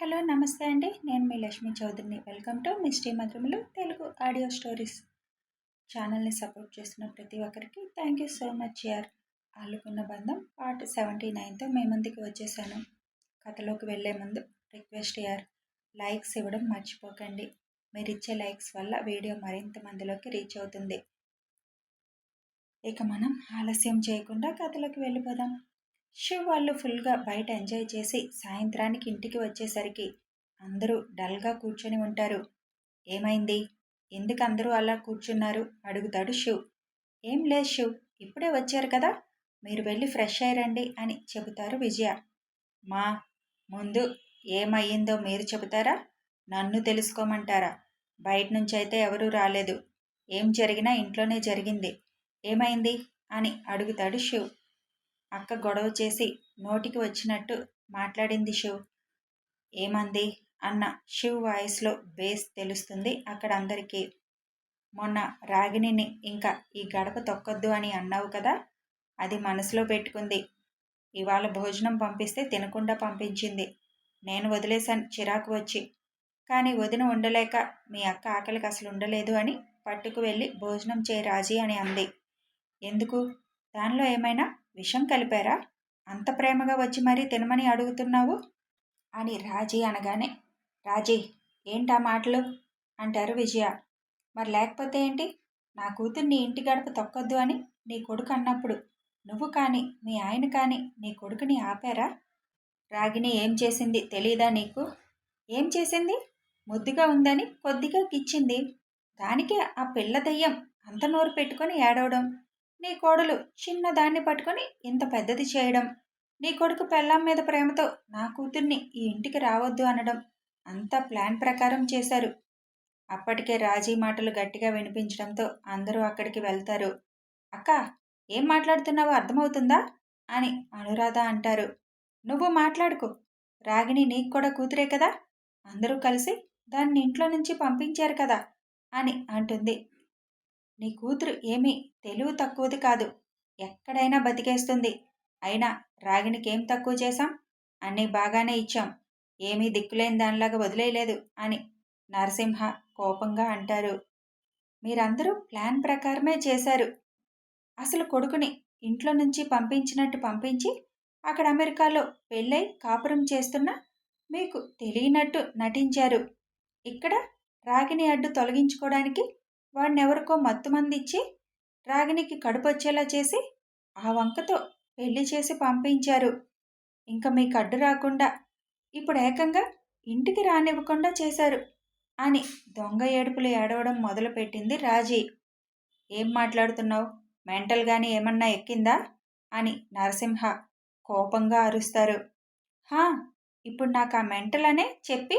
Hello నమస్తే అండి. నేను మీ లక్ష్మీ చౌదరిని. వెల్కమ్ టు మిస్టీ మధురములు తెలుగు ఆడియో స్టోరీస్. ఛానల్ని సపోర్ట్ చేస్తున్న ప్రతి ఒక్కరికి థ్యాంక్ యూ సో మచ్ యార్. ఆలుకున్న బంధం పార్ట్ సెవెంటీ నైన్తో మీ ముందుకు వచ్చేసాను. కథలోకి వెళ్ళే ముందు రిక్వెస్ట్ యార్. లైక్స్ ఇవ్వడం మర్చిపోకండి. మీరు ఇచ్చే లైక్స్ వల్ల వీడియో మరింత మందిలోకి రీచ్ అవుతుంది. ఇక మనం ఆలస్యం చేయకుండా కథలోకి వెళ్ళిపోదాం. శివ్ వాళ్ళు ఫుల్గా బయట ఎంజాయ్ చేసి సాయంత్రానికి ఇంటికి వచ్చేసరికి అందరూ డల్గా కూర్చొని ఉంటారు. ఏమైంది? ఎందుకు అందరూ అలా కూర్చున్నారు? అడుగుతాడు శివ్ ఏం లేదు శివ్ ఇప్పుడే వచ్చారు కదా మీరు వెళ్ళి ఫ్రెష్ అయ్యారండి అని చెబుతారు విజయ. మా ముందు ఏమయ్యిందో మీరు చెబుతారా? నన్ను తెలుసుకోమంటారా? బయట నుంచి అయితే ఎవరూ రాలేదు. ఏం జరిగినా ఇంట్లోనే జరిగింది. ఏమైంది? అని అడుగుతాడు శివ్ అక్క గొడవ చేసి నోటికి వచ్చినట్టు మాట్లాడింది శివ్. ఏమంది? అన్న శివ్ వాయిస్లో బేస్ తెలుస్తుంది అక్కడ అందరికీ మొన్న రాగిణిని ఇంకా ఈ గడప తొక్కొద్దు అని అన్నావు కదా? అది మనసులో పెట్టుకుంది. ఇవాళ భోజనం పంపిస్తే తినకుండా పంపించింది. నేను వదిలేశాను చిరాకు వచ్చి. కానీ వదిన ఉండలేక మీ అక్క ఆకలికి అసలు ఉండలేదు అని పట్టుకు వెళ్ళి భోజనం చేయి రాజీ అని అంది. ఎందుకు? దానిలో ఏమైనా విషం కలిపారా? అంత ప్రేమగా వచ్చి మరీ తినమని అడుగుతున్నావు? అని రాజీ అనగానే రాజీ ఏంటా మాటలు? అంటారు విజయ. మరి లేకపోతే ఏంటి? నా కూతుర్ని ఇంటి గడప తొక్కొద్దు అని నీ కొడుకు అన్నప్పుడు నువ్వు కానీ మీ ఆయన కానీ నీ కొడుకుని ఆపారా? రాగిని ఏం చేసింది తెలీదా నీకు? ఏం చేసింది? ముద్దుగా ఉందని కొద్దిగా కిచ్చింది దానికే ఆ పిల్ల దయ్యం అంత నోరు పెట్టుకొని ఏడవడం నీ కోడలు చిన్నదాన్ని పట్టుకొని ఇంత పెద్దది చేయడం నీ కొడుకు పెళ్ళాం మీద ప్రేమతో నా కూతుర్ని ఈ ఇంటికి రావద్దు అనడం అంతా ప్లాన్ ప్రకారం చేశారు. అప్పటికే రాజీ మాటలు గట్టిగా వినిపించడంతో అందరూ అక్కడికి వెళ్తారు. అక్క ఏం మాట్లాడుతున్నావో అర్థమవుతుందా? అని అనురాధ అంటారు. నువ్వు మాట్లాడుకో రాగిణి నీకు కూడా కూతురే కదా అందరూ కలిసి దాన్ని ఇంట్లో నుంచి పంపించారు కదా అని అంటుంది. నీ కూతురు ఏమీ తెలివి తక్కువది కాదు. ఎక్కడైనా బతికేస్తుంది. అయినా రాగినికేం తక్కువ చేశాం? అన్నీ బాగానే ఇచ్చాం. ఏమీ దిక్కులేని దానిలాగా వదిలేయలేదు అని నరసింహ కోపంగా అంటారు. మీరందరూ ప్లాన్ ప్రకారమే చేశారు. అసలు కొడుకుని ఇంట్లో నుంచి పంపించినట్టు పంపించి అక్కడ అమెరికాలో పెళ్ళై కాపురం చేస్తున్నా మీకు తెలియనట్టు నటించారు. ఇక్కడ రాగిని అడ్డు తొలగించుకోవడానికి వాడినెవరికో మత్తుమందిచ్చి రాగినికి కడుపొచ్చేలా చేసి ఆ వంకతో పెళ్ళి చేసి పంపించారు. ఇంకా మీకు అడ్డు రాకుండా ఇప్పుడు ఏకంగా ఇంటికి రానివ్వకుండా చేశారు అని దొంగ ఏడుపులు ఏడవడం మొదలుపెట్టింది రాజీ. ఏం మాట్లాడుతున్నావు? మెంటల్ గాని ఏమన్నా ఎక్కిందా? అని నరసింహ కోపంగా అరుస్తారు. హా ఇప్పుడు నాకు ఆ మెంటల్ అనే చెప్పి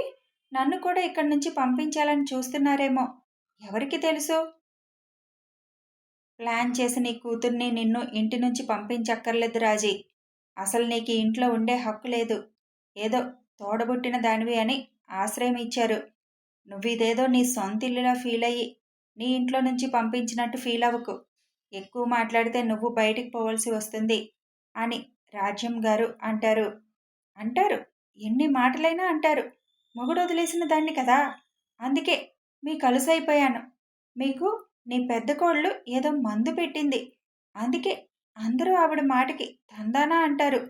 నన్ను కూడా ఇక్కడి నుంచి పంపించాలని చూస్తున్నారేమో ఎవరికి తెలుసు? ప్లాన్ చేసి నీ కూతుర్ని నిన్ను ఇంటి నుంచి పంపించక్కర్లేదు రాజీ. అసలు నీకు ఇంట్లో ఉండే హక్కు లేదు. ఏదో తోడబుట్టిన దానివి అని ఆశ్రయం ఇచ్చారు. నువ్వు ఇదేదో నీ సొంత ఇల్లులా ఫీల్ అయ్యి నీ ఇంట్లో నుంచి పంపించినట్టు ఫీల్ అవ్వకు ఎక్కువ మాట్లాడితే నువ్వు బయటికి పోవలసి వస్తుంది అని రాజ్యం గారు అంటారు. అంటారు. ఎన్ని మాటలైనా అంటారు. మొగుడు వదిలేసిన దాన్ని కదా. అందుకే మీ కలుసైపోయాను. మీకు నీ పెద్ద కోళ్ళు ఏదో మందు పెట్టింది. అందుకే అందరూ ఆవిడ మాటకి తందానా అంటారు.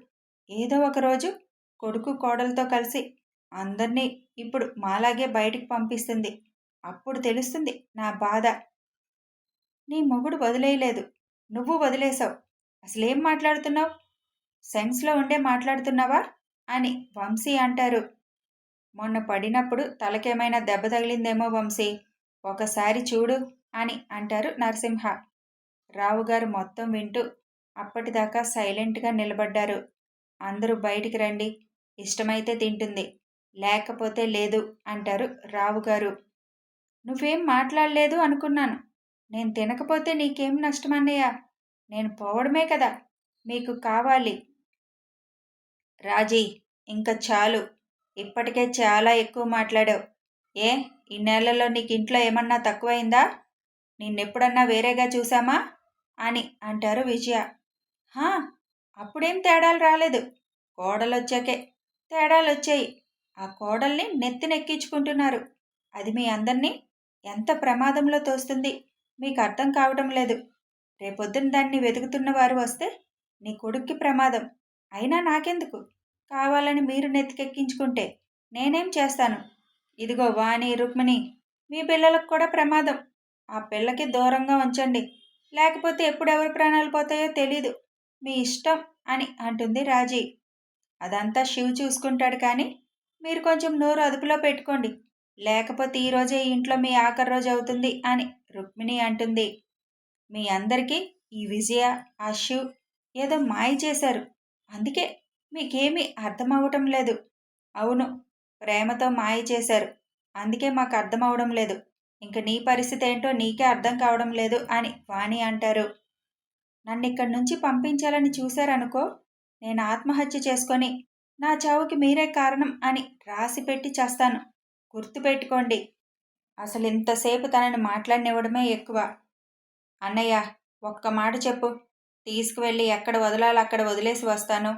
ఏదో ఒకరోజు కొడుకు కోడలతో కలిసి అందరినీ ఇప్పుడు మాలాగే బయటికి పంపిస్తుంది. అప్పుడు తెలుస్తుంది నా బాధ. నీ మొగుడు వదిలేయలేదు. నువ్వు వదిలేసావు అసలేం మాట్లాడుతున్నావు? సెన్స్లో ఉండే మాట్లాడుతున్నావా? అని వంశీ అంటారు. మొన్న పడినప్పుడు తలకేమైనా దెబ్బ తగిలిందేమో వంశీ. ఒకసారి చూడు అని అంటారు నరసింహ. రావుగారు మొత్తం వింటూ అప్పటిదాకా సైలెంట్గా నిలబడ్డారు. అందరూ బయటికి రండి ఇష్టమైతే తింటుంది లేకపోతే లేదు అంటారు రావుగారు. నువ్వేం మాట్లాడలేదు అనుకున్నాను. నేను తినకపోతే నీకేం నష్టం అన్నయ్య? నేను పోవడమే కదా మీకు కావాలి. రాజీ ఇంకా చాలు. ఇప్పటికే చాలా ఎక్కువ మాట్లాడావు. ఏ ఈ నెలలో నీకు ఇంట్లో ఏమన్నా తక్కువైందా? నిన్నెప్పుడన్నా వేరేగా చూసామా అని అంటారు విజయ. హా అప్పుడేం తేడాలు రాలేదు. కోడలొచ్చాకే తేడాలు వచ్చాయి ఆ కోడల్ని నెత్తినెక్కించుకుంటున్నారు. అది మీ అందరినీ ఎంత ప్రమాదంలో తోస్తుంది మీకు అర్థం కావడం లేదు. రేపొద్దున దాన్ని వెతుకుతున్న వారు వస్తే నీ కొడుక్కి ప్రమాదం. అయినా నాకెందుకు? కావాలని మీరు నెత్తికెక్కించుకుంటే నేనేం చేస్తాను? ఇదిగో వాణి రుక్మిణి మీ పిల్లలకు కూడా ప్రమాదం. ఆ పిల్లకి దూరంగా ఉంచండి. లేకపోతే ఎప్పుడు ఎవరి ప్రాణాలు పోతాయో తెలీదు. మీ ఇష్టం అని అంటుంది రాజీ. అదంతా శివ్ చూసుకుంటాడు కానీ మీరు కొంచెం నోరు అదుపులో పెట్టుకోండి. లేకపోతే ఈరోజే ఇంట్లో మీ ఆఖరి రోజు అవుతుంది అని రుక్మిణి అంటుంది. మీ అందరికీ ఈ విజయ ఆ శివ్ ఏదో మాయ చేశారు. అందుకే మీకేమీ అర్థమవటం లేదు. అవును ప్రేమతో మాయ చేశారు. అందుకే మాకు అర్థం అవడం లేదు. ఇంక నీ పరిస్థితి ఏంటో నీకే అర్థం కావడం లేదు అని వాణి అంటారు. నన్ను ఇక్కడి నుంచి పంపించాలని చూశారనుకో నేను ఆత్మహత్య చేసుకొని నా చావుకి మీరే కారణం అని రాసి పెట్టి చేస్తాను. గుర్తుపెట్టుకోండి అసలు ఇంతసేపు తనని మాట్లాడినివ్వడమే ఎక్కువ. అన్నయ్య ఒక్క మాట చెప్పు. తీసుకువెళ్ళి ఎక్కడ వదలాలో అక్కడ వదిలేసి వస్తాను.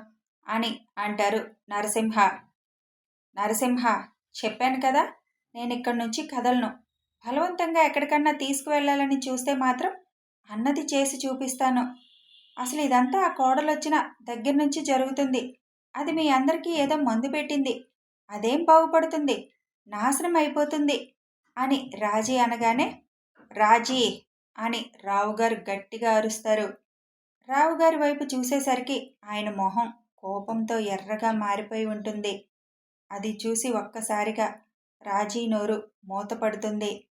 అని అంటారు నరసింహ. నరసింహ చెప్పాను కదా నేను ఇక్కడి నుంచి కదలను. బలవంతంగా ఎక్కడికన్నా తీసుకువెళ్ళాలని చూస్తే మాత్రం అన్నది చేసి చూపిస్తాను. అసలు ఇదంతా ఆ కోడలొచ్చిన దగ్గర నుంచి జరుగుతుంది. అది మీ అందరికీ ఏదో మందు పెట్టింది. అదేం బాగుపడుతుంది? నాశనం అయిపోతుంది అని రాజీ అనగానే రాజీ అని రావుగారు గట్టిగా అరుస్తారు. రావుగారి వైపు చూసేసరికి ఆయన మొహం కోపంతో ఎర్రగా మారిపోయి ఉంటుంది. అది చూసి ఒక్కసారిగా రాజీ నోరు మూతపడుతుంది.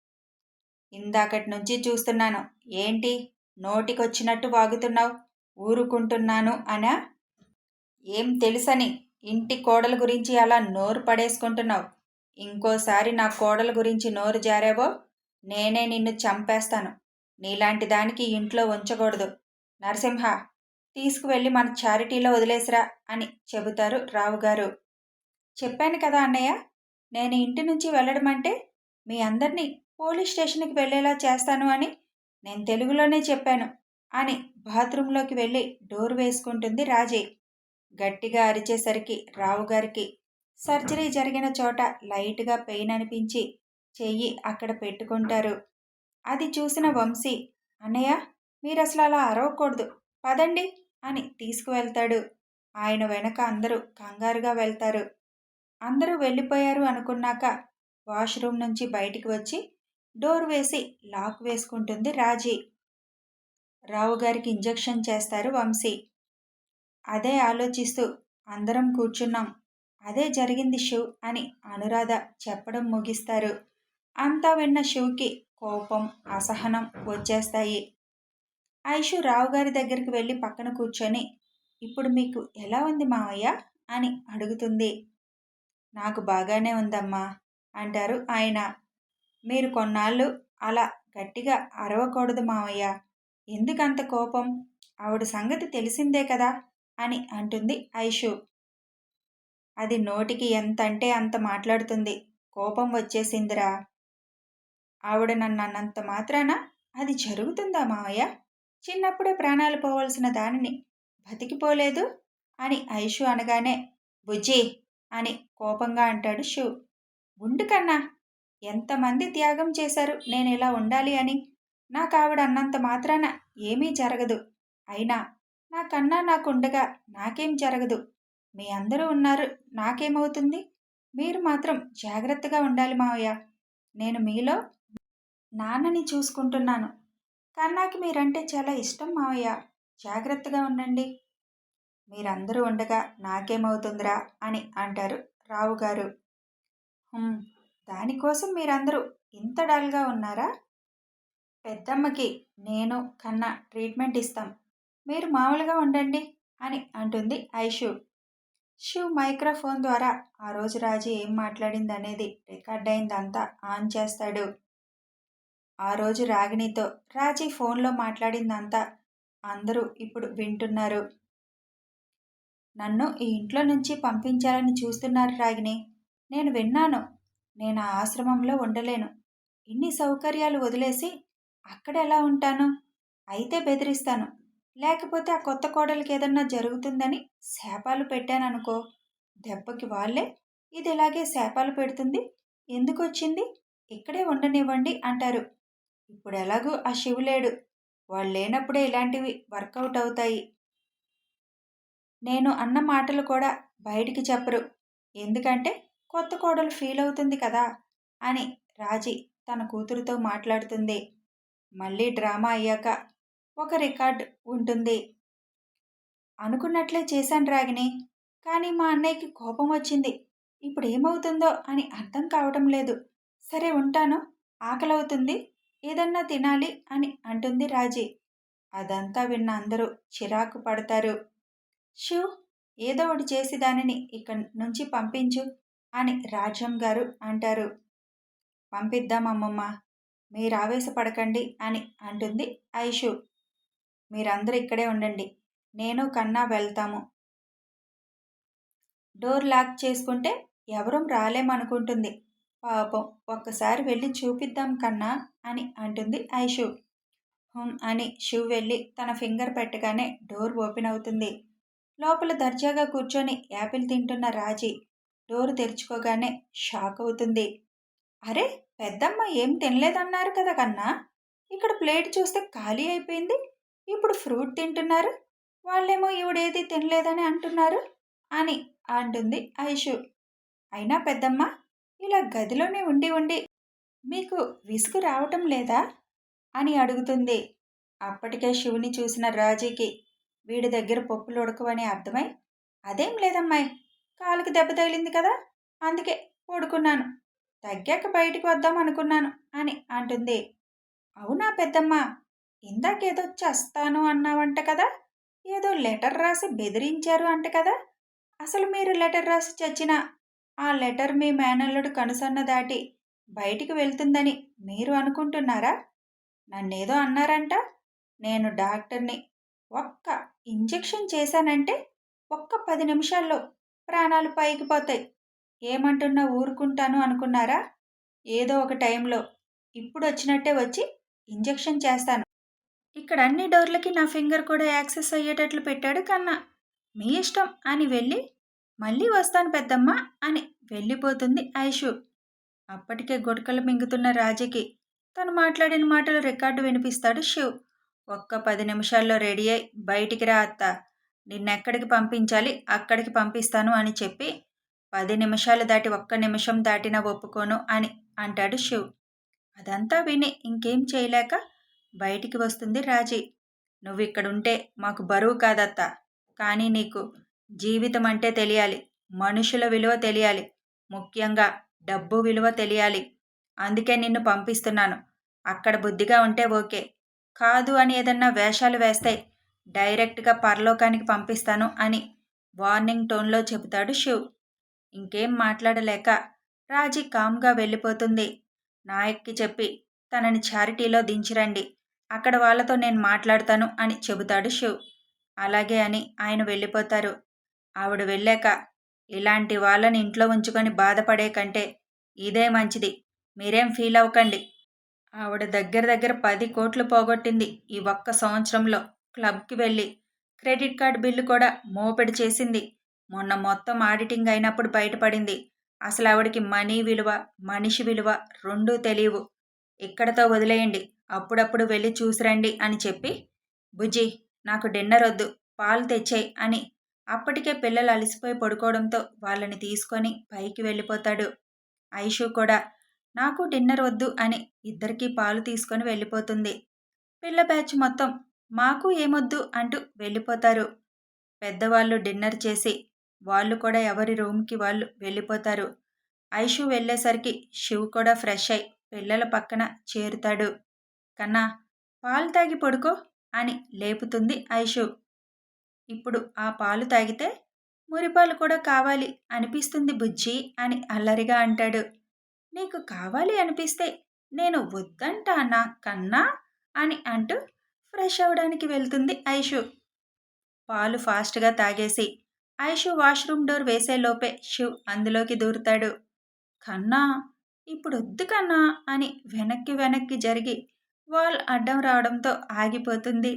ఇందాకటి నుంచి చూస్తున్నాను. ఏంటి? నోటికొచ్చినట్టు వాగుతున్నావు? ఊరుకుంటున్నాను అనా? ఏం తెలుసని? ఇంటి కోడల గురించి అలా నోరు పడేసుకుంటున్నావు. ఇంకోసారి నా కోడల గురించి నోరు జారావో? నేనే నిన్ను చంపేస్తాను. నీలాంటి దానికి ఇంట్లో ఉంచకూడదు. నరసింహ తీసుకువెళ్ళి మన చారిటీలో వదిలేసిరా అని చెబుతారు రావుగారు. చెప్పాను కదా అన్నయ్య నేను ఇంటి నుంచి వెళ్ళడం అంటే మీ అందరినీ పోలీస్ స్టేషన్కి వెళ్ళేలా చేస్తాను అని నేను తెలుగులోనే చెప్పాను అని బాత్రూంలోకి వెళ్ళి డోర్ వేసుకుంటుంది రాజీ. గట్టిగా అరిచేసరికి రావుగారికి సర్జరీ జరిగిన చోట లైట్గా పెయిన్ అనిపించి చెయ్యి అక్కడ పెట్టుకుంటారు. అది చూసిన వంశీ అన్నయ్య మీరు అసలు అలా అరవకూడదు. పదండి. అని తీసుకువెళ్తాడు. ఆయన వెనక అందరూ కంగారుగా వెళ్తారు. అందరూ వెళ్ళిపోయారు అనుకున్నాక వాష్రూమ్ నుంచి బయటికి వచ్చి డోర్ వేసి లాక్ వేసుకుంటుంది రాజీ. రావు గారికి ఇంజెక్షన్ చేస్తారు వంశీ. అదే ఆలోచిస్తూ అందరం కూర్చున్నాం. అదే జరిగింది శివ్ అని అనురాధ చెప్పడం ముగిస్తారు. అంతా విన్న శివ్కి కోపం అసహనం వచ్చేస్తాయి. ఐషు రావు గారి దగ్గరికి వెళ్ళి పక్కన కూర్చొని ఇప్పుడు మీకు ఎలా ఉంది మావయ్య? అని అడుగుతుంది. నాకు బాగానే ఉందమ్మా అంటారు ఆయన. మీరు కొన్నాళ్ళు అలా గట్టిగా అరవకూడదు మావయ్య. ఎందుకంత కోపం? ఆవిడ సంగతి తెలిసిందే కదా అని అంటుంది ఐషు. అది నోటికి ఎంత అంటే అంత మాట్లాడుతుంది. కోపం వచ్చేసిందిరా. ఆవిడ నన్ను అన్నంత మాత్రాన అది జరుగుతుందా మావయ్య? చిన్నప్పుడే ప్రాణాలు పోవలసిన దానిని బతికిపోలేదు అని ఐషు అనగానే బుజ్జి అని కోపంగా అంటాడు షూ ఉండు కన్నా ఎంతమంది త్యాగం చేశారు నేను ఇలా ఉండాలి అని? నాకు ఆవిడ అన్నంత మాత్రాన ఏమీ జరగదు. అయినా నాకన్నా నాకుండగా నాకేం జరగదు. మీ అందరూ ఉన్నారు నాకేమవుతుంది? మీరు మాత్రం జాగ్రత్తగా ఉండాలి మావయ్య. నేను మీలో నాన్నని చూసుకుంటున్నాను. కన్నాకి మీరంటే చాలా ఇష్టం మావయ్య. జాగ్రత్తగా ఉండండి. మీరందరూ ఉండగా నాకేమవుతుందిరా అని అంటారు రావు గారు దానికోసం మీరందరూ ఇంత డల్గా ఉన్నారా? పెద్దమ్మకి నేను కన్నా ట్రీట్మెంట్ ఇస్తాం. మీరు మామూలుగా ఉండండి అని అంటుంది ఐషు. శివ్ మైక్రోఫోన్ ద్వారా ఆ రోజు రాజు ఏం మాట్లాడింది అనేది రికార్డ్ అయిందంతా ఆన్ చేస్తాడు. ఆ రోజు రాగిణితో రాజీ ఫోన్లో మాట్లాడిందంతా అందరూ ఇప్పుడు వింటున్నారు. నన్ను ఈ ఇంట్లో నుంచి పంపించాలని చూస్తున్నారు రాగిణి. నేను విన్నాను. నేను ఆ ఆశ్రమంలో ఉండలేను. ఇన్ని సౌకర్యాలు వదిలేసి అక్కడ ఎలా ఉంటాను? అయితే బెదిరిస్తాను. లేకపోతే ఆ కొత్త కోడలికి ఏదన్నా జరుగుతుందని శాపాలు పెట్టాననుకో. దెబ్బకి వాళ్ళే ఇది ఇలాగే శాపాలు పెడుతుంది? ఎందుకు వచ్చింది ఇక్కడే ఉండనివ్వండి అంటారు. ఇప్పుడు ఎలాగూ ఆ శివు లేడు. వాళ్ళు లేనప్పుడే ఇలాంటివి వర్కౌట్ అవుతాయి. నేను అన్న మాటలు కూడా బయటికి చెప్పరు. ఎందుకంటే కొత్త కోడలు ఫీల్ అవుతుంది కదా అని రాజీ తన కూతురుతో మాట్లాడుతుంది. మళ్ళీ డ్రామా అయ్యాక ఒక రికార్డ్ ఉంటుంది. అనుకున్నట్లే చేశాను రాగిని కానీ మా అన్నయ్యకి కోపం వచ్చింది. ఇప్పుడు ఏమవుతుందో అని అర్థం కావటం లేదు. సరే ఉంటాను ఆకలవుతుంది. ఏదన్నా తినాలి అని అంటుంది రాజీ. అదంతా విన్న అందరూ చిరాకు పడతారు. షూ ఏదో ఒకటి చేసి దానిని ఇక్కడి నుంచి పంపించు అని రాజ్యం గారు అంటారు. పంపిద్దాం అమ్మమ్మ మీరు ఆవేశపడకండి అని అంటుంది ఐషు. మీరందరూ ఇక్కడే ఉండండి నేను కన్నా వెళ్తాము. డోర్ లాక్ చేసుకుంటే ఎవరూ రాలేమనుకుంటుంది. పాపం ఒక్కసారి వెళ్ళి చూపిద్దాం కన్నా అని అంటుంది ఐషు. హుమ్ అని శివ్ వెళ్ళి తన ఫింగర్ పెట్టగానే డోర్ ఓపెన్ అవుతుంది. లోపల దర్జాగా కూర్చొని యాపిల్ తింటున్న రాజీ డోర్ తెరుచుకోగానే షాక్ అవుతుంది. అరే పెద్దమ్మ ఏం తినలేదన్నారు కదా కన్నా? ఇక్కడ ప్లేట్ చూస్తే ఖాళీ అయిపోయింది. ఇప్పుడు ఫ్రూట్ తింటున్నారు. వాళ్ళేమో ఈవిడేది తినలేదని అంటున్నారు అని అంటుంది ఐషు. అయినా పెద్దమ్మ ఇలా గదిలోనే ఉండి ఉండి మీకు విసుగు రావటం లేదా? అని అడుగుతుంది. అప్పటికే శివుని చూసిన రాజీకి వీడి దగ్గర పప్పులు ఉడకవని అర్థమై అదేం లేదమ్మాయి కాలుకి దెబ్బ తగిలింది కదా అందుకే పడుకున్నాను. తగ్గాక బయటికి వద్దాం అనుకున్నాను అని అంటుంది. అవునా పెద్దమ్మ ఇందాకేదో చస్తాను అన్నావంట కదా ఏదో లెటర్ రాసి బెదిరించారు అంట కదా అసలు మీరు లెటర్ రాసి చచ్చిన ఆ లెటర్ మీ మేనల్లుడు కనుసన్న దాటి బయటికి వెళ్తుందని మీరు అనుకుంటున్నారా? నన్నేదో అన్నారంట. నేను డాక్టర్ని ఒక్క ఇంజెక్షన్ చేశానంటే ఒక్క పది నిమిషాల్లో ప్రాణాలు పైకి పోతాయి. ఏమంటున్నా ఊరుకుంటాను అనుకున్నారా? ఏదో ఒక టైంలో ఇప్పుడు వచ్చినట్టే వచ్చి ఇంజెక్షన్ చేస్తాను. ఇక్కడ అన్ని డోర్లకి నా ఫింగర్ కూడా యాక్సెస్ అయ్యేటట్లు పెట్టాడు కన్నా మీ ఇష్టం అని వెళ్ళి మళ్ళీ వస్తాను పెద్దమ్మ అని వెళ్ళిపోతుంది ఐషు. అప్పటికే గుడకలు మింగుతున్న రాజుకి తను మాట్లాడిన మాటలు రికార్డు వినిపిస్తాడు శివ్. ఒక్క పది నిమిషాల్లో రెడీ అయి బయటికి రా అత్త. నిన్నెక్కడికి పంపించాలి అక్కడికి పంపిస్తాను అని చెప్పి పది నిమిషాలు దాటి ఒక్క నిమిషం దాటినా ఒప్పుకోను అని అంటాడు శివ్. అదంతా విని ఇంకేం చేయలేక బయటికి వస్తుంది రాజీ. నువ్వు ఇక్కడుంటే మాకు బరువు కాదత్త కానీ నీకు జీవితం అంటే తెలియాలి. మనుషుల విలువ తెలియాలి. ముఖ్యంగా డబ్బు విలువ తెలియాలి. అందుకే నిన్ను పంపిస్తున్నాను. అక్కడ బుద్ధిగా ఉంటే ఓకే. కాదు అని ఏదన్నా వేషాలు వేస్తే డైరెక్ట్గా పరలోకానికి పంపిస్తాను అని వార్నింగ్ టోన్లో చెబుతాడు శివ్. ఇంకేం మాట్లాడలేక రాజీ కామ్గా వెళ్ళిపోతుంది. నాయక్కి చెప్పి తనని చారిటీలో దించిరండి. అక్కడ వాళ్ళతో నేను మాట్లాడతాను అని చెబుతాడు శివ్. అలాగే అని ఆయన వెళ్ళిపోతారు. ఆవిడ వెళ్ళాక ఇలాంటి వాళ్ళని ఇంట్లో ఉంచుకొని బాధపడే కంటే ఇదే మంచిది. మీరేం ఫీల్ అవ్వకండి. ఆవిడ దగ్గర దగ్గర పది కోట్లు పోగొట్టింది ఈ ఒక్క సంవత్సరంలో. క్లబ్కి వెళ్ళి క్రెడిట్ కార్డు బిల్లు కూడా మోపెడి చేసింది. మొన్న మొత్తం ఆడిటింగ్ అయినప్పుడు బయటపడింది. అసలు ఆవిడకి మనీ విలువ మనిషి విలువ రెండూ తెలియవు. ఇక్కడతో వదిలేయండి. అప్పుడప్పుడు వెళ్ళి చూసిరండి అని చెప్పి బుజ్జి నాకు డిన్నర్ వద్దు. పాలు తెచ్చేయి అని అప్పటికే పిల్లలు అలసిపోయి పడుకోవడంతో వాళ్ళని తీసుకొని పైకి వెళ్ళిపోతాడు. ఐషు కూడా నాకు డిన్నర్ వద్దు అని ఇద్దరికీ పాలు తీసుకొని వెళ్ళిపోతుంది. పిల్ల బ్యాచ్ మొత్తం మాకు ఏమొద్దు అంటూ వెళ్ళిపోతారు. పెద్దవాళ్ళు డిన్నర్ చేసి వాళ్ళు కూడా ఎవరి రూమ్కి వాళ్ళు వెళ్ళిపోతారు. ఐషు వెళ్ళేసరికి శివ్ కూడా ఫ్రెష్ అయి పిల్లల పక్కన చేరుతాడు. కన్నా పాలు తాగి పడుకో అని లేపుతుంది ఐషు. ఇప్పుడు ఆ పాలు తాగితే మురిపాలు కూడా కావాలి అనిపిస్తుంది బుజ్జి అని అల్లరిగా అంటాడు. నీకు కావాలి అనిపిస్తే నేను వద్దంటానా కన్నా అని అంటూ ఫ్రెష్ అవ్వడానికి వెళ్తుంది ఐషు. పాలు ఫాస్ట్గా తాగేసి ఐషు వాష్రూమ్ డోర్ వేసేలోపే శివ్ అందులోకి దూరుతాడు. కన్నా ఇప్పుడు వద్దు కన్నా అని వెనక్కి వెనక్కి జరిగి వాల్ అడ్డం రావడంతో ఆగిపోతుంది.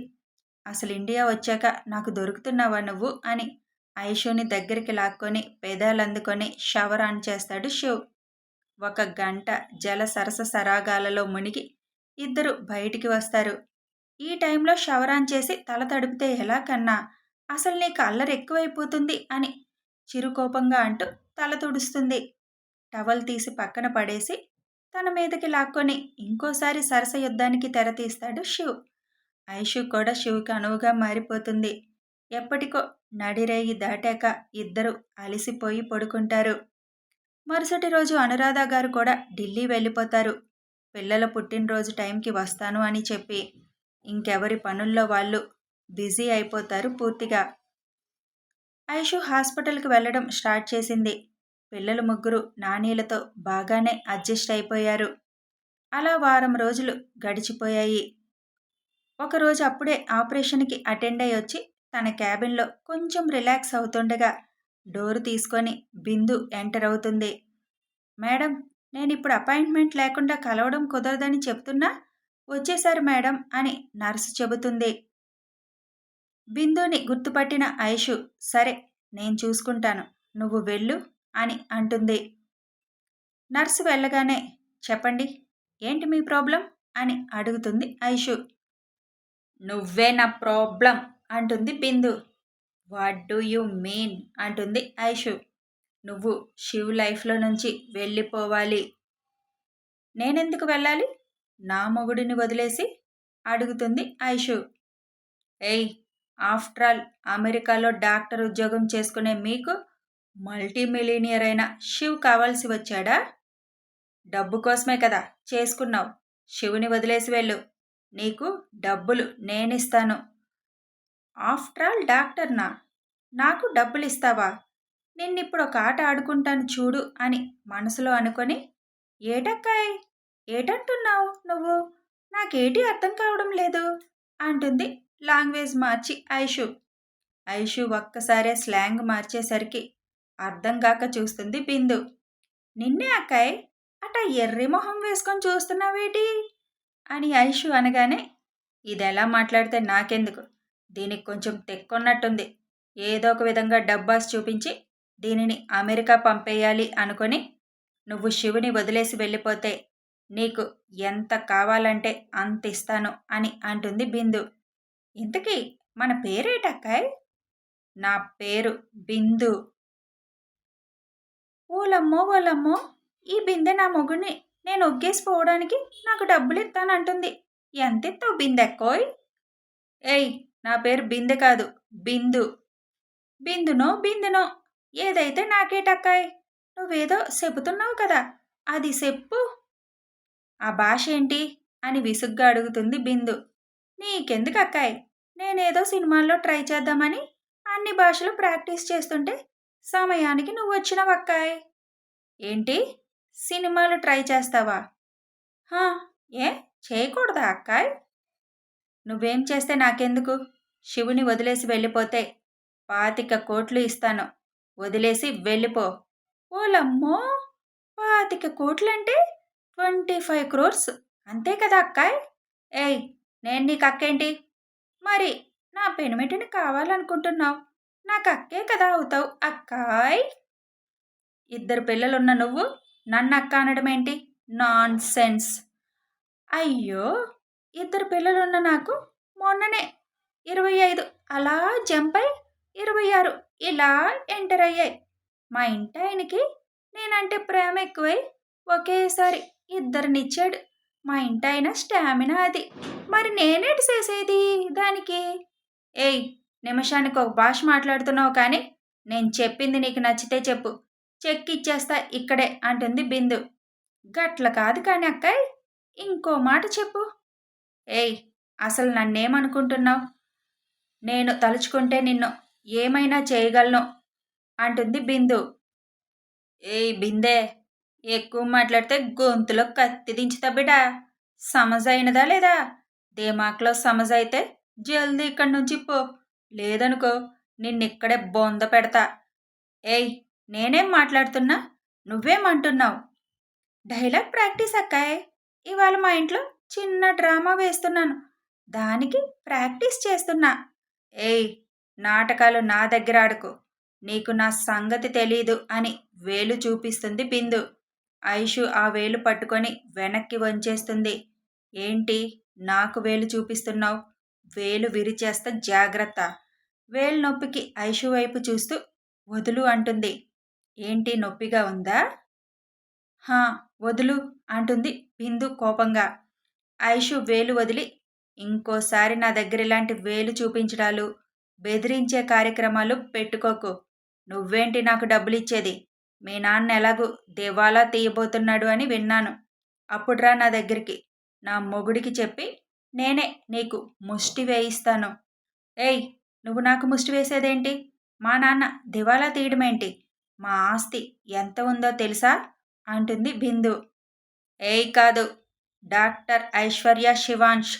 అసలు ఇండియా వచ్చాక నాకు దొరుకుతున్నావా నువ్వు? అని ఐషుని దగ్గరికి లాక్కొని పెదాలు అందుకొని షవర్ ఆన్ చేస్తాడు శివ్. ఒక గంట జల సరస సరాగాలలో మునిగి ఇద్దరు బయటికి వస్తారు. ఈ టైంలో షవర్ ఆన్ చేసి తల తడిపితే ఎలా కన్నా? అసలు నీకు అల్లరి ఎక్కువైపోతుంది అని చిరుకోపంగా అంటూ తల తుడుస్తుంది. టవల్ తీసి పక్కన పడేసి తన మీదకి లాక్కొని ఇంకోసారి సరస యుద్ధానికి తెరతీస్తాడు శివ్. ఐషు కూడా శివుకి అనువుగా మారిపోతుంది. ఎప్పటికో నడిరేగి దాటాక ఇద్దరు అలిసిపోయి పడుకుంటారు. మరుసటి రోజు అనురాధ గారు కూడా ఢిల్లీ వెళ్ళిపోతారు. పిల్లల పుట్టినరోజు టైంకి వస్తాను అని చెప్పి ఇంకెవరి పనుల్లో వాళ్ళు బిజీ అయిపోతారు పూర్తిగా. ఐషు హాస్పిటల్కి వెళ్ళడం స్టార్ట్ చేసింది. పిల్లలు ముగ్గురు నానీలతో బాగానే అడ్జస్ట్ అయిపోయారు. అలా వారం రోజులు గడిచిపోయాయి. ఒకరోజు అప్పుడే ఆపరేషన్కి అటెండ్ అయ్యి వచ్చి తన క్యాబిన్లో కొంచెం రిలాక్స్ అవుతుండగా డోరు తీసుకొని బిందు ఎంటర్ అవుతుంది. మేడం నేను ఇప్పుడు అపాయింట్మెంట్ లేకుండా కలవడం కుదరదని చెప్తున్నా? వచ్చేశారు మేడం అని నర్సు చెబుతుంది. బిందుని గుర్తుపట్టిన ఐషు సరే నేను చూసుకుంటాను నువ్వు వెళ్ళు అని అంటుంది. నర్సు వెళ్ళగానే చెప్పండి ఏంటి మీ ప్రాబ్లం? అని అడుగుతుంది ఐషు. నువ్వే నా ప్రాబ్లం అంటుంది Bindu. What do you mean అంటుంది ఐషు. నువ్వు శివ్ లైఫ్లో నుంచి వెళ్ళిపోవాలి. నేనెందుకు వెళ్ళాలి? నా మొగుడిని వదిలేసి? అడుగుతుంది ఐషు. ఏయ్ ఆఫ్టర్ ఆల్ అమెరికాలో డాక్టర్ ఉద్యోగం చేసుకునే మీకు మల్టీ మిలీనియర్ అయిన శివ్ కావాల్సి వచ్చాడా? డబ్బు కోసమే కదా చేసుకున్నావు. శివుని వదిలేసి వెళ్ళు. నీకు డబ్బులు నేనిస్తాను. ఆఫ్టర్ ఆల్ డాక్టర్నా నాకు డబ్బులు ఇస్తావా నిన్నిప్పుడు ఒక ఆట ఆడుకుంటాను చూడు అని మనసులో అనుకొని ఏటక్కాయ్? ఏటంటున్నావు నువ్వు? నాకేటి అర్థం కావడం లేదు అంటుంది లాంగ్వేజ్ మార్చి ఐషు. ఐషు ఒక్కసారే స్లాంగ్ మార్చేసరికి అర్థం కాక చూస్తుంది బిందు. నిన్నే అక్కాయ్ అట ఎర్రి మొహం వేసుకొని చూస్తున్నావేటి? అని ఐషు అనగానే ఇది ఎలా మాట్లాడితే నాకెందుకు? దీనికి కొంచెం తెక్కున్నట్టుంది ఏదో ఒక విధంగా డబ్బాస్ చూపించి దీనిని అమెరికా పంపేయాలి అనుకొని నువ్వు శివుని వదిలేసి వెళ్ళిపోతే నీకు ఎంత కావాలంటే అంత ఇస్తాను అని అంటుంది బిందు. ఇంతకీ మన పేరేటక్కాయ్ నా పేరు బిందు. ఓలమ్మో ఓలమ్మో! ఈ బిందె నా మొగుని నేను ఒగ్గేసిపోవడానికి నాకు డబ్బులు ఇస్తానంటుంది ఎంత ఇస్తావు బిందెక్కోయ్? ఏయ్ నా పేరు బిందె కాదు బిందు. బిందునో బిందునో ఏదైతే నాకేటక్కాయ్ నువ్వేదో చెబుతున్నావు కదా అది చెప్పు. ఆ భాష ఏంటి? అని విసుగ్గా అడుగుతుంది బిందు. నీకెందుకు అక్కాయ్? నేనేదో సినిమాల్లో ట్రై చేద్దామని అన్ని భాషలు ప్రాక్టీస్ చేస్తుంటే సమయానికి నువ్వు వచ్చినవక్కాయ్ ఏంటి? సినిమాలు ట్రై చేస్తావా? హా ఏ? చేయకూడదా అక్కాయ్? నువ్వేం చేస్తే నాకెందుకు? శివుని వదిలేసి వెళ్ళిపోతే పాతిక కోట్లు ఇస్తాను. వదిలేసి వెళ్ళిపో. ఓలమ్మో! పాతిక కోట్లంటే ట్వంటీ ఫైవ్ క్రోర్స్. అంతే కదా అక్కాయ్? ఏయ్ నేను నీకు అక్కేంటి? మరి నా పెనిమిటిని కావాలనుకుంటున్నావు. నాకు అక్కే కదా అవుతావు అక్కాయ్? ఇద్దరు పిల్లలున్న నువ్వు నన్ను అక్క అనడం ఏంటి? నాన్ సెన్స్ అయ్యో! ఇద్దరు పిల్లలున్న నాకు మొన్ననే ఇరవై ఐదు అలా జంప్ అయి ఇరవై ఆరు ఇలా ఎంటర్ అయ్యాయి. మా ఇంటి ఆయనకి నేనంటే ప్రేమ ఎక్కువై ఒకేసారి ఇద్దరినిచ్చాడు. మా ఇంటి ఆయన స్టామినా అది. మరి నేనేటి చేసేది దానికి? ఏయ్ నిమిషానికి ఒక భాష మాట్లాడుతున్నావు కానీ నేను చెప్పింది నీకు నచ్చితే చెప్పు. చెక్ ఇచ్చేస్తా ఇక్కడే అంటుంది బిందు. గట్ల కాదు కానీ అక్కాయ్ ఇంకో మాట చెప్పు. ఏయ్ అసలు నన్నేమనుకుంటున్నావు? నేను తలుచుకుంటే నిన్ను ఏమైనా చేయగలను? అంటుంది బిందు. ఏయ్ బిందే ఎక్కువ మాట్లాడితే గొంతులో కత్తి దించుతా బిడా. సమజ్ అయినదా లేదా? దేమాక్లో సమజ్ అయితే జల్దీ ఇక్కడి నుంచి పో. లేదనుకో నిన్నిక్కడే బొంద పెడతా. ఏయ్ నేనేం మాట్లాడుతున్నా? నువ్వేమంటున్నావు? డైలాగ్ ప్రాక్టీస్ అక్కాయ్. ఇవాళ మా ఇంట్లో చిన్న డ్రామా వేస్తున్నాను. దానికి ప్రాక్టీస్ చేస్తున్నా. ఏయ్ నాటకాలు నా దగ్గర ఆడుకు. నీకు నా సంగతి తెలీదు అని వేలు చూపిస్తుంది బిందు. ఐషు ఆ వేలు పట్టుకొని వెనక్కి వంచేస్తుంది. ఏంటి నాకు వేలు చూపిస్తున్నావు? వేలు విరిచేస్తా జాగ్రత్త. వేలు నొప్పికి ఐషు వైపు చూస్తూ వదులు అంటుంది. ఏంటి నొప్పిగా ఉందా? హా వదులు అంటుంది బిందు కోపంగా. ఐషు వేలు వదిలి ఇంకోసారి నా దగ్గర ఇలాంటి వేలు చూపించడాలు బెదిరించే కార్యక్రమాలు పెట్టుకోకు. నువ్వేంటి నాకు డబ్బులు ఇచ్చేది మీ నాన్న ఎలాగూ దివాలా తీయబోతున్నాడు అని విన్నాను. అప్పుడురా నా దగ్గరికి. నా మొగుడికి చెప్పి నేనే నీకు ముష్టి వేయిస్తాను. ఏయ్ నువ్వు నాకు ముష్టి వేసేదేంటి? మా నాన్న దివాలా తీయడమేంటి? మా ఆస్తి ఎంత ఉందో తెలుసా? అంటుంది బిందు. ఏయ్ కాదు డాక్టర్ ఐశ్వర్య శివాంష్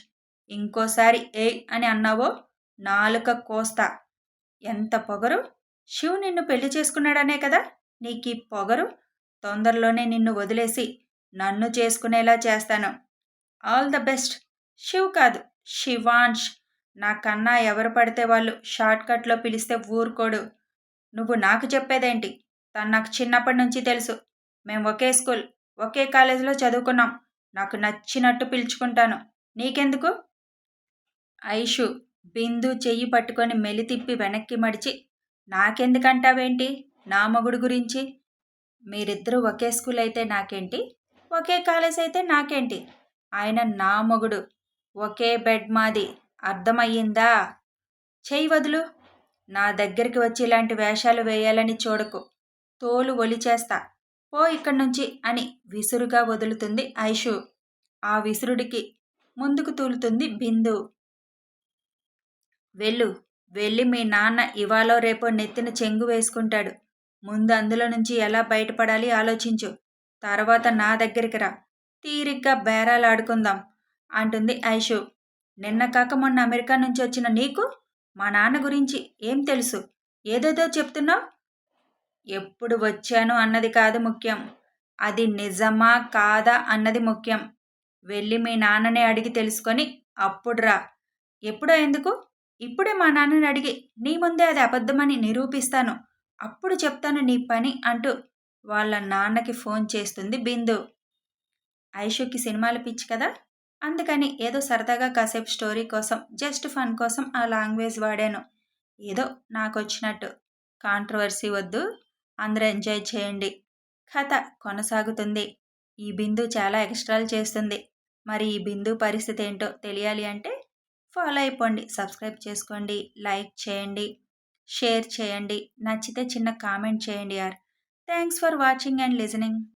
ఇంకోసారి ఏయ్ అని అన్నావో? నాలుక కోస్తా. ఎంత పొగరు? శివ్ నిన్ను పెళ్ళి చేసుకున్నాడనే కదా? నీకు ఈ పొగరు? తొందరలోనే నిన్ను వదిలేసి నన్ను చేసుకునేలా చేస్తాను. All the best. శివ్ కాదు శివాంష్ నాకన్నా ఎవరు పడితే వాళ్ళు షార్ట్కట్లో పిలిస్తే ఊరుకోడు. నువ్వు నాకు చెప్పేదేంటి? తను నాకు చిన్నప్పటి నుంచి తెలుసు. మేము ఒకే స్కూల్ ఒకే కాలేజీలో చదువుకున్నాం. నాకు నచ్చినట్టు పిలుచుకుంటాను. నీకెందుకు? ఐషు బిందు చెయ్యి పట్టుకొని మెలి తిప్పి వెనక్కి మడిచి నాకెందుకంటావేంటి? నా మొగుడు గురించి? మీరిద్దరూ ఒకే స్కూల్ అయితే నాకేంటి? ఒకే కాలేజ్ అయితే నాకేంటి? ఆయన నా మొగుడు. ఒకే బెడ్ మాది. అర్థమయ్యిందా? చెయ్యి వదులు. నా దగ్గరికి వచ్చి ఇలాంటి వేషాలు వేయాలని చూడకు. తోలు ఒలిచేస్తా పో ఇక్కడి నుంచి అని విసురుగా వదులుతుంది ఐషు. ఆ విసురుడికి ముందుకు తూలుతుంది బిందు. వెళ్ళు వెళ్ళి మీ నాన్న ఇవాళో రేపో నెత్తిన చెంగు వేసుకుంటాడు. ముందు అందులో నుంచి ఎలా బయటపడాలి ఆలోచించు. తర్వాత నా దగ్గరికి రా. తీరిగ్గా బేరాలు ఆడుకుందాం అంటుంది ఐషు. నిన్న కాక మొన్న అమెరికా నుంచి వచ్చిన నీకు మా నాన్న గురించి ఏం తెలుసు? ఏదేదో చెప్తున్నావు? ఎప్పుడు వచ్చాను అన్నది కాదు ముఖ్యం. అది నిజమా కాదా అన్నది ముఖ్యం. వెళ్ళి మీ నాన్ననే అడిగి తెలుసుకొని అప్పుడు రా. ఎప్పుడో ఎందుకు? ఇప్పుడే మా నాన్నని అడిగి నీ ముందే అది అబద్ధమని నిరూపిస్తాను. అప్పుడు చెప్తాను నీ పని అంటూ వాళ్ళ నాన్నకి ఫోన్ చేస్తుంది బిందు. ఐషుకి సినిమాలు పిచ్చి కదా? అందుకని ఏదో సరదాగా కాసేపు స్టోరీ కోసం జస్ట్ ఫన్ కోసం ఆ లాంగ్వేజ్ వాడాను. ఏదో నాకు వచ్చినట్టు కాంట్రవర్సీ వద్దు. అందరూ ఎంజాయ్ చేయండి. కథ కొనసాగుతుంది. ఈ బిందు చాలా ఎక్స్ట్రాలు చేస్తుంది. మరి ఈ బిందు పరిస్థితి ఏంటో తెలియాలి అంటే ఫాలో అయిపోండి. సబ్స్క్రైబ్ చేసుకోండి. లైక్ చేయండి. షేర్ చేయండి. నచ్చితే చిన్న కామెంట్ చేయండి యార్. Thanks for watching and listening.